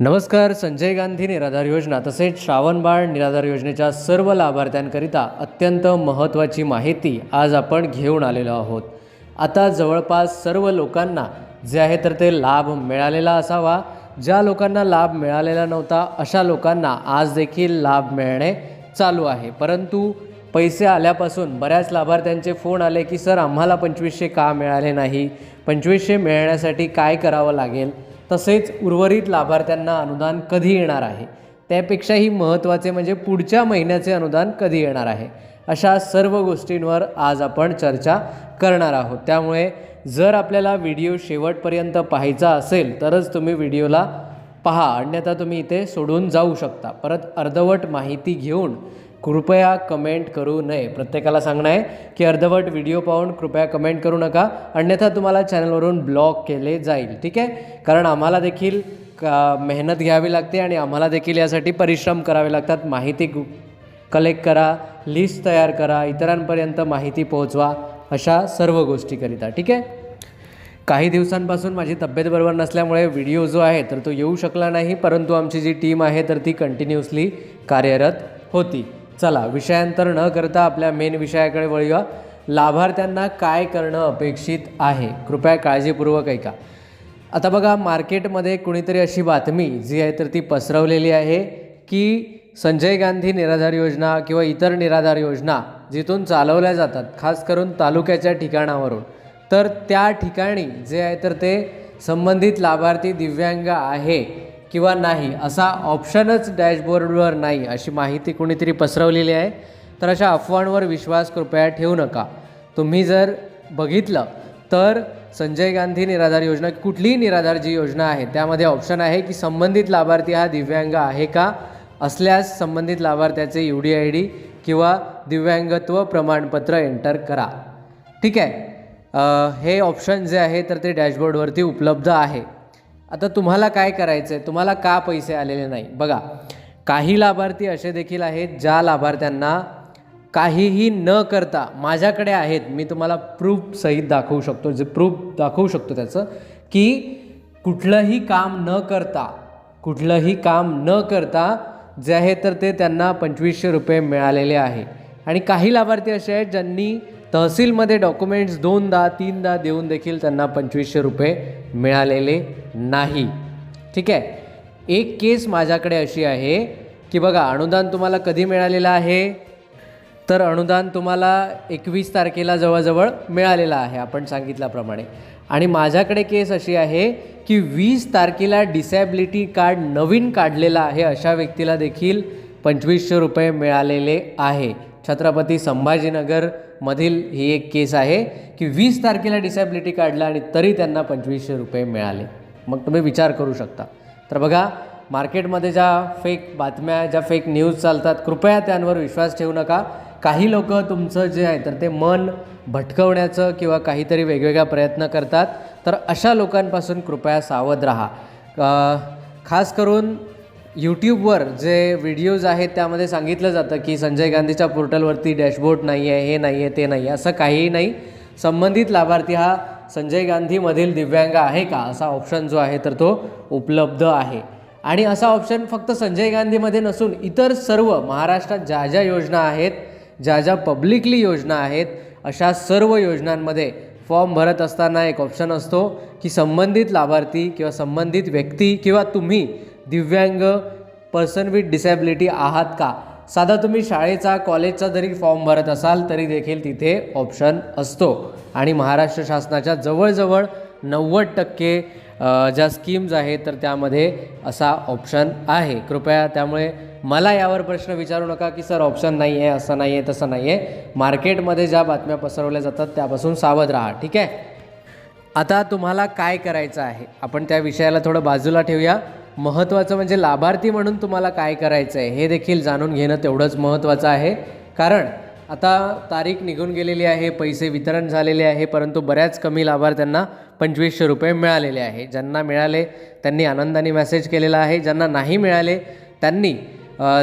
नमस्कार संजय गांधी निराधार योजना तसेच श्रावणबाळ निराधार योजनेच्या सर्व लाभार्थ्यांकरिता अत्यंत महत्त्वाची माहिती आज आपण घेऊन आलेलो आहोत. आता जवळपास सर्व लोकांना जे आहे तर ते लाभ मिळालेला असावा. ज्या लोकांना लाभ मिळालेला नव्हता अशा लोकांना आज देखील लाभ मिळणे चालू आहे. परंतु पैसे आल्यापासून बऱ्याच लाभार्थ्यांचे फोन आले की सर आम्हाला पंचवीसशे का मिळाले नाही? पंचवीसशे मिळण्यासाठी काय करावं लागेल? तसेच उर्वरित लाभार्थ्यांना अनुदान कधी येणार आहे? त्यापेक्षाही महत्त्वाचे म्हणजे पुढच्या महिन्याचे अनुदान कधी येणार आहे? अशा सर्व गोष्टींवर आज आपण चर्चा करणार आहोत. त्यामुळे जर आपल्याला व्हिडिओ शेवटपर्यंत पाहायचा असेल तरच तुम्ही व्हिडिओला पहा. अन्यथा तुम्ही इथे सोडून जाऊ शकता. परत अर्धवट माहिती घेऊन कृपया कमेंट करू नये. प्रत्येकाला सांगणं आहे की अर्धवट व्हिडिओ पाहून कृपया कमेंट करू नका. अन्यथा तुम्हाला चॅनलवरून ब्लॉक केले जाईल. ठीक आहे? कारण आम्हाला देखील का मेहनत घ्यावी लागते आणि आम्हाला देखील यासाठी परिश्रम करावे लागतात. माहिती कलेक्ट करा लिस्ट तयार करा इतरांपर्यंत माहिती पोहोचवा अशा सर्व गोष्टीकरिता. ठीक आहे? काही दिवसांपासून माझी तब्येत बरोबर नसल्यामुळे व्हिडिओ जो आहे तर तो येऊ शकला नाही परंतु आमची जी टीम आहे तर ती कंटिन्युअसली कार्यरत होती. चला विषयांतर न करता आपल्या मेन विषयाकडे वळूया. लाभार्थ्यांना काय करणं अपेक्षित आहे? कृपया काळजीपूर्वक ऐका. आता बघा मार्केटमध्ये कुणीतरी अशी बातमी जी आहे तर ती पसरवलेली आहे की संजय गांधी निराधार योजना किंवा इतर निराधार योजना जिथून चालवल्या जातात खास करून तालुक्याच्या ठिकाणावरून. तर त्या ठिकाणी जे आहे तर ते संबंधित लाभार्थी दिव्यांग आहे. किंवा नाही असा ऑप्शनच डॅशबोर्डवर नाही अशी माहिती कुणीतरी पसरवलेली आहे. तर अशा अफवांवर विश्वास कृपया ठेवू नका. तुम्ही जर बघितलं तर संजय गांधी निराधार योजना कुठलीही निराधार जी योजना आहे त्यामध्ये ऑप्शन आहे की संबंधित लाभार्थी हा दिव्यांग आहे का? असल्यास संबंधित लाभार्थ्याचे यू डी आय डी किंवा दिव्यांगत्व प्रमाणपत्र एंटर करा. ठीक आहे. हे ऑप्शन जे आहे तर ते डॅशबोर्डवरती उपलब्ध आहे. आता तुम्हाला काय करायचं आहे तुम्हाला का पैसे आलेले नाही? बघा काही लाभार्थी असे देखील आहेत ज्या लाभार्थ्यांना काहीही न करता माझ्याकडे आहेत मी तुम्हाला प्रूफ सहित दाखवू शकतो जे प्रूफ दाखवू शकतो त्याचं की कुठलंही काम न करता कुठलंही काम न करता जे आहे तर ते त्यांना पंचवीसशे रुपये मिळालेले आहे. आणि काही लाभार्थी असे आहेत ज्यांनी तहसीलमध्ये डॉक्युमेंट्स दोनदा तीनदा देऊन देखील त्यांना पंचवीसशे रुपये मिळालेले नाही. ठीक आहे? एक केस माझ्याकडे अशी आहे की बघा अनुदान तुम्हाला कधी मिळालेलं आहे? तर अनुदान तुम्हाला एकवीस तारखेला जवळजवळ मिळालेलं आहे आपण सांगितल्याप्रमाणे. आणि माझ्याकडे केस अशी आहे की वीस तारखेला डिसॅबिलिटी कार्ड नवीन काढलेलं आहे अशा व्यक्तीला देखील पंचवीसशे रुपये मिळालेले आहे. छत्रपती संभाजीनगरमधील ही एक केस आहे की वीस तारखेला डिसॅबिलिटी काढला आणि तरी त्यांना पंचवीसशे रुपये मिळाले. मग तुम्ही विचार करू शकता. तर बघा मार्केटमध्ये ज्या फेक बातम्या ज्या फेक न्यूज चालतात कृपया त्यांवर विश्वास ठेवू नका. काही लोक तुमचं जे आहे तर ते मन भटकवण्याचं किंवा काहीतरी वेगवेगळा प्रयत्न करतात. तर अशा लोकांपासून कृपया सावध राहा. खास करून यूट्यूबवर जे व्हिडिओज आहेत त्यामध्ये सांगितलं जातं की संजय गांधीच्या पोर्टलवरती डॅशबोर्ड नाही आहे हे नाही आहे ते नाही आहे असं काहीही नाही. संबंधित लाभार्थी हा संजय गांधीमधील दिव्यांग आहे का? असा ऑप्शन जो आहे तर तो उपलब्ध आहे. आणि असा ऑप्शन फक्त संजय गांधीमध्ये नसून इतर सर्व महाराष्ट्रात ज्या ज्या योजना आहेत ज्या ज्या पब्लिकली योजना आहेत अशा सर्व योजनांमध्ये फॉर्म भरत असताना एक ऑप्शन असतो की संबंधित लाभार्थी किंवा संबंधित व्यक्ती किंवा तुम्ही दिव्यांग पर्सन विथ डिसॅबिलिटी आहात का? साधा तुम्ही शाळेचा कॉलेजचा जरी फॉर्म भरत असाल तरी देखील तिथे ऑप्शन असतो. आणि महाराष्ट्र शासनाच्या जवळजवळ नव्वद टक्के ज्या स्कीम्ज आहेत तर त्यामध्ये असा ऑप्शन आहे. कृपया त्यामुळे मला यावर प्रश्न विचारू नका की सर ऑप्शन नाही आहे असं नाही आहे तसं नाही आहे मार्केटमध्ये ज्या बातम्या पसरवल्या जातात त्यापासून सावध राहा ठीक आहे? आता तुम्हाला काय करायचं आहे? आपण त्या विषयाला थोडं बाजूला ठेवूया. महत्त्वाचं म्हणजे लाभार्थी म्हणून तुम्हाला काय करायचं आहे हे देखील जाणून घेणं तेवढंच महत्त्वाचं आहे. कारण आता तारीख निघून गेलेली आहे पैसे वितरण झालेले आहे परंतु बऱ्याच कमी लाभार्थ्यांना पंचवीसशे रुपये मिळालेले आहे. ज्यांना मिळाले त्यांनी आनंदाने मेसेज केलेला आहे. ज्यांना नाही मिळाले त्यांनी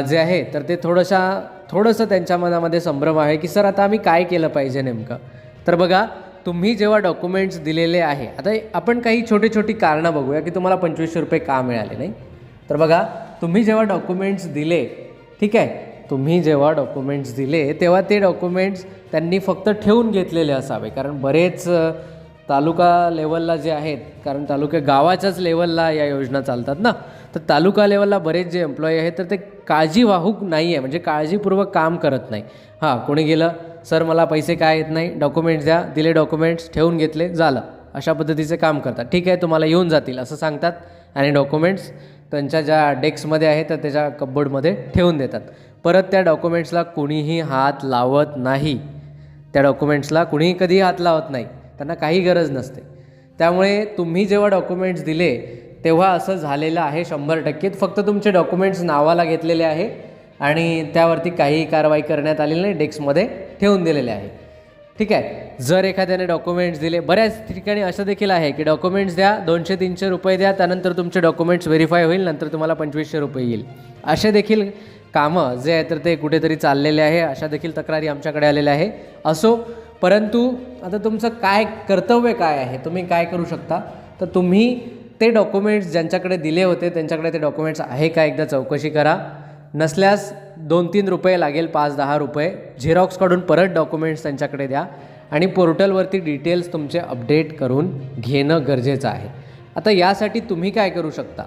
जे आहे तर ते थोडंशा थोडंसं त्यांच्या मनामध्ये संभ्रम आहे की सर आता आम्ही काय केलं पाहिजे नेमकं? तर बघा तुम्ही जेव्हा डॉक्युमेंट्स दिलेले आहे आता आपण काही छोटी छोटी कारणं बघूया की तुम्हाला पंचवीसशे रुपये का मिळाले नाही. तर बघा तुम्ही जेव्हा डॉक्युमेंट्स दिले ठीक आहे तुम्ही जेव्हा डॉक्युमेंट्स दिले तेव्हा ते डॉक्युमेंट्स त्यांनी फक्त ठेवून घेतलेले असावे. कारण बरेच तालुका लेवलला जे आहेत कारण तालुक्या गावाच्याच लेवलला या योजना चालतात ना. तर तालुका लेवलला बरेच जे एम्प्लॉई आहेत तर ते काळजीवाहूक नाही आहे म्हणजे काळजीपूर्वक काम करत नाही. हां कोणी गेलं? सर मला पैसे काय येत नाही? डॉक्युमेंट्स द्या. दिले डॉक्युमेंट्स ठेवून घेतले झालं. अशा पद्धतीचे काम करतात. ठीक आहे तुम्हाला येऊन जातील असं सांगतात. आणि डॉक्युमेंट्स त्यांच्या ज्या डेस्कमध्ये आहे तर त्याच्या कपबोर्डमध्ये ठेवून देतात. परत त्या डॉक्युमेंट्सला कोणीही हात लावत नाही. त्या डॉक्युमेंट्सला कुणीही कधीही हात लावत नाही. त्यांना काही गरज नसते. त्यामुळे तुम्ही जेव्हा डॉक्युमेंट्स दिले तेव्हा असं झालेलं आहे शंभर टक्के. फक्त तुमचे डॉक्युमेंट्स नावाला घेतलेले आहे. आणि त्यावरती काही कारवाई करण्यात आलेली नाही डेस्कमध्ये ठेवून दिलेले आहे. ठीक आहे? जर एखाद्याने डॉक्युमेंट्स दिले बऱ्याच ठिकाणी असं देखील आहे की डॉक्युमेंट्स द्या दोनशे तीनशे रुपये द्या त्यानंतर तुमचे डॉक्युमेंट्स व्हेरीफाय होईल नंतर तुम्हाला पंचवीसशे रुपये येईल. असे देखील कामं जे आहे तर ते कुठेतरी चाललेले आहे अशा देखील तक्रारी आमच्याकडे आलेल्या आहे. असो परंतु आता तुमचं काय कर्तव्य काय आहे? तुम्ही काय करू शकता? तर तुम्ही ते डॉक्युमेंट्स ज्यांच्याकडे दिले होते त्यांच्याकडे ते डॉक्युमेंट्स आहे का? एकदा चौकशी करा. नसल्यास दोन तीन रुपये लागेल पाच दहा रुपये. झेरॉक्स काढून परत डॉक्युमेंट्स त्यांच्याकडे द्या आणि पोर्टलवरती डिटेल्स तुमचे अपडेट करून घेणं गरजेचं आहे. आता यासाठी तुम्ही काय करू शकता?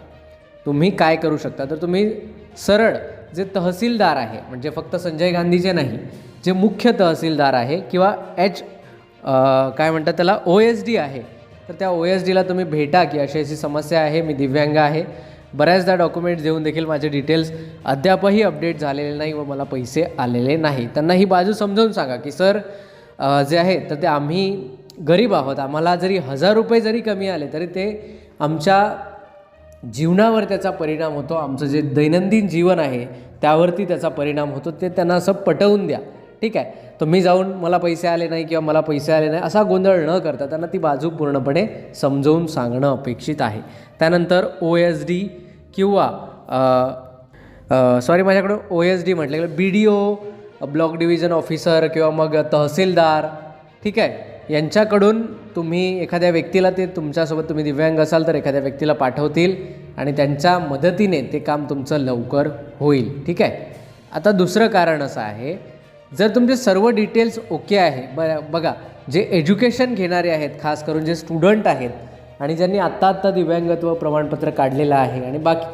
तुम्ही काय करू शकता? तर तुम्ही सरळ जे तहसीलदार आहे म्हणजे फक्त संजय गांधीचे नाही जे मुख्य तहसीलदार आहे किंवा एच काय म्हणतात त्याला ओ एस डी आहे तर त्या ओ एस डीला तुम्ही भेटा की अशी अशी समस्या आहे मी दिव्यांग आहे. बऱ्याचदा डॉक्युमेंट्स देऊन देखील माझे डिटेल्स अद्यापही अपडेट झालेले नाही व मला पैसे आलेले नाही. त्यांना ही बाजू समजावून सांगा की सर जे आहे तर ते आम्ही गरीब आहोत. आम्हाला जरी हजार रुपये जरी कमी आले तरी ते आमच्या जीवनावर त्याचा परिणाम होतो. आमचं जे दैनंदिन जीवन आहे त्यावरती त्याचा परिणाम होतो. ते त्यांना असं पटवून द्या. ठीक आहे? तुम्ही जाऊन मला पैसे आले नाही किंवा मला पैसे आले नाही असा गोंधळ न करता त्यांना ती बाजू पूर्णपणे समजवून सांगणं अपेक्षित आहे. त्यानंतर ओ एस डी किंवा सॉरी माझ्याकडं ओ एस डी म्हटलं गेलं. B D O block division officer किंवा मग तहसीलदार ठीक आहे. यांच्याकडून तुम्ही एखाद्या व्यक्तीला ते तुमच्यासोबत तुम्ही दिव्यांग असाल तर एखाद्या व्यक्तीला पाठवतील आणि त्यांच्या मदतीने ते काम तुमचं लवकर होईल ठीक आहे. आता दुसरं कारण असं आहे जर तुमचे सर्व डिटेल्स ओके आहे ब बघा जे एज्युकेशन घेणारे आहेत खास करून जे स्टुडंट आहेत आणि ज्यांनी आत्ता आत्ता दिव्यांगत्व प्रमाणपत्र काढलेलं आहे. आणि बाकी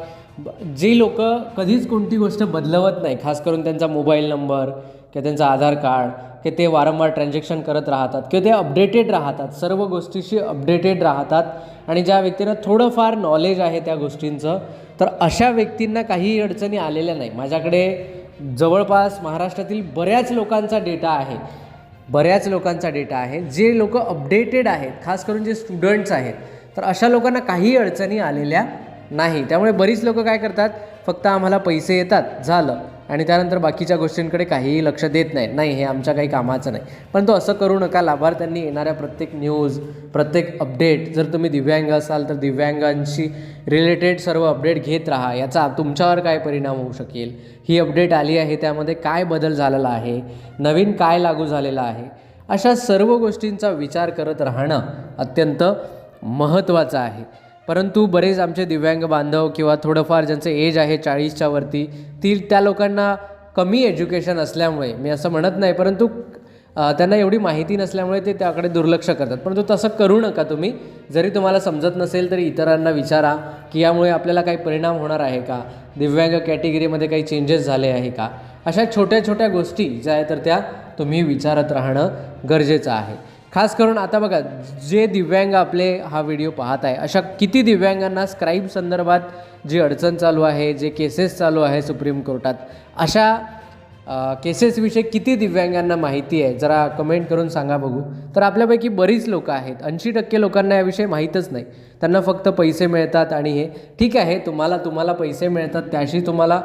जे जी लोक कधीच कोणती गोष्ट बदलवत नाही खास करून त्यांचा मोबाईल नंबर किंवा त्यांचं आधार कार्ड की ते वारंवार ट्रान्झॅक्शन करत राहतात किंवा ते अपडेटेड राहतात सर्व गोष्टीशी अपडेटेड राहतात आणि ज्या व्यक्तींना थोडंफार नॉलेज आहे त्या गोष्टींचं तर अशा व्यक्तींना काही अडचणी आलेल्या नाही. माझ्याकडे जवळपास महाराष्ट्रातील बऱ्याच लोकांचा डेटा आहे. बऱ्याच लोकांचा डेटा आहे. जे लोक अपडेटेड आहेत खास करून जे स्टुडंट्स आहेत तर अशा लोकांना काही अडचणी आलेल्या नाही. त्यामुळे बरीच लोक काय करतात? फक्त आम्हाला पैसे येतात झालं. आणि त्यानंतर बाकीच्या गोष्टींकडे काहीही लक्ष देत नाही नाही हे आमच्या काही कामाचं नाही. पण तो असं करू नका. लाभार्थ्यांनी येणाऱ्या प्रत्येक न्यूज प्रत्येक अपडेट जर तुम्ही दिव्यांग असाल तर दिव्यांगांशी रिलेटेड सर्व अपडेट घेत राहा. याचा तुमच्यावर काय परिणाम होऊ शकेल? ही अपडेट आली आहे त्यामध्ये काय बदल झालेला आहे? नवीन काय लागू झालेलं आहे? अशा सर्व गोष्टींचा विचार करत राहणं अत्यंत महत्त्वाचं आहे. परंतु बरेच आमचे दिव्यांग बांधव किंवा थोडंफार ज्यांचं एज आहे चाळीसच्या वरती ती त्या लोकांना कमी एज्युकेशन असल्यामुळे मी असं म्हणत नाही परंतु त्यांना एवढी माहिती नसल्यामुळे ते त्याकडे दुर्लक्ष करतात. परंतु तसं करू नका तुम्ही. जरी तुम्हाला समजत नसेल तरी इतरांना विचारा की यामुळे आपल्याला काही परिणाम होणार आहे का? दिव्यांग कॅटेगरीमध्ये काही चेंजेस झाले आहे का? अशा छोट्या छोट्या गोष्टी ज्या आहेत तर त्या तुम्ही विचारत राहणं गरजेचं आहे. खास करून आता बघा जे दिव्यांग आपले हा व्हिडिओ पाहत आहे अशा किती दिव्यांगांना स्क्राईब संदर्भात जी अडचण चालू आहे जे केसेस चालू आहे सुप्रीम कोर्टात अशा केसेसविषयी किती दिव्यांगांना माहिती आहे जरा कमेंट करून सांगा बघू. तर आपल्यापैकी बरीच लोकं आहेत ऐंशी टक्के लोकांना याविषयी माहीतच नाही. त्यांना फक्त पैसे मिळतात आणि हे. ठीक आहे तुम्हाला तुम्हाला पैसे मिळतात त्याशी तुम्हाला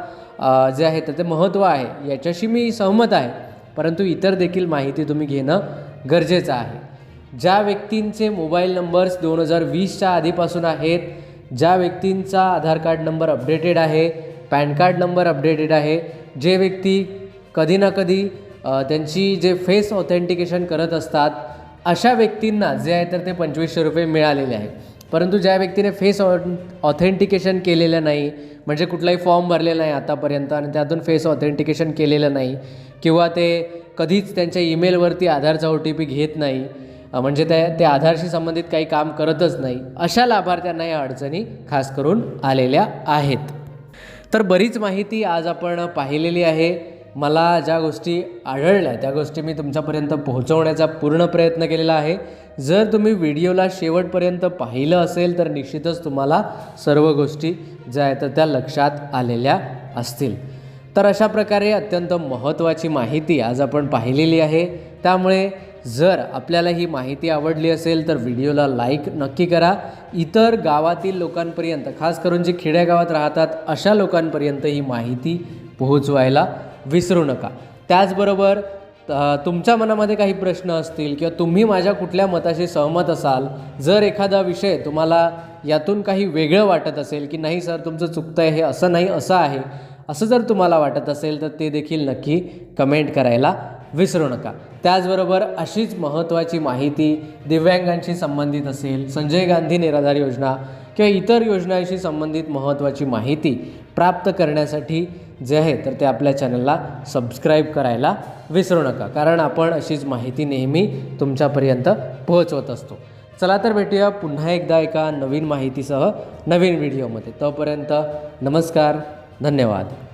जे आहे तर ते महत्त्व आहे याच्याशी मी सहमत आहे. परंतु इतर देखील माहिती तुम्ही घेणं गरजेचं आहे. ज्या व्यक्तींचे मोबाईल नंबर्स दोन हजार वीसच्या आधीपासून आहेत ज्या व्यक्तींचा आधार कार्ड नंबर अपडेटेड आहे पॅन कार्ड नंबर अपडेटेड आहे जे व्यक्ती कधी ना कधी त्यांची जे फेस ऑथेंटिकेशन करत असतात अशा व्यक्तींना जे आहे तर ते पंचवीसशे रुपये मिळालेले आहे परंतु ज्या व्यक्तीने फेस ऑथेंटिकेशन केलेलं नाही म्हणजे कुठलाही फॉर्म भरलेला नाही आतापर्यंत आणि त्यातून फेस ऑथेंटिकेशन केलेलं नाही किंवा ते कधीच त्यांच्या ईमेलवरती आधारचा ओ टी पी घेत नाही. म्हणजे त्या ते आधारशी संबंधित काही काम करतच नाही. अशा लाभार्थ्यांना या अडचणी खास करून आलेल्या आहेत. तर बरीच माहिती आज आपण पाहिलेली आहे. मला ज्या गोष्टी आढळल्या त्या गोष्टी मी तुमच्यापर्यंत पोहोचवण्याचा पूर्ण प्रयत्न केलेला आहे. जर तुम्ही व्हिडिओला शेवटपर्यंत पाहिलं असेल तर निश्चितच तुम्हाला सर्व गोष्टी ज्या आहेत त्या लक्षात आलेल्या असतील. तर अशा प्रकारे अत्यंत महत्त्वाची माहिती आज आपण पाहिलेली आहे. त्यामुळे जर आपल्याला ही माहिती आवडली असेल तर व्हिडिओला लाईक नक्की करा. इतर गावातील लोकांपर्यंत खास करून जे खेड्यागावात राहतात अशा लोकांपर्यंत ही माहिती पोहोचवायला विसरू नका. त्याचबरोबर तुमच्या मनामध्ये काही प्रश्न असतील किंवा तुम्ही माझ्या कुठल्या मताशी सहमत असाल जर एखादा विषय तुम्हाला यातून काही वेगळं वाटत असेल की नाही सर तुमचं चुकतं आहे हे असं नाही असं आहे असं जर तुम्हाला वाटत असेल तर ते देखील नक्की कमेंट करायला विसरू नका. त्याचबरोबर अशीच महत्त्वाची माहिती दिव्यांगांशी संबंधित असेल संजय गांधी निराधार योजना किंवा इतर योजनांशी संबंधित महत्त्वाची माहिती प्राप्त करण्यासाठी जे आहे तर ते आपल्या चॅनलला सबस्क्राईब करायला विसरू नका. कारण आपण अशीच माहिती नेहमी तुमच्यापर्यंत पोहोचवत असतो. चला तर भेटूया पुन्हा एकदा एका नवीन माहितीसह नवीन व्हिडिओमध्ये तोपर्यंत नमस्कार. धन्यवाद.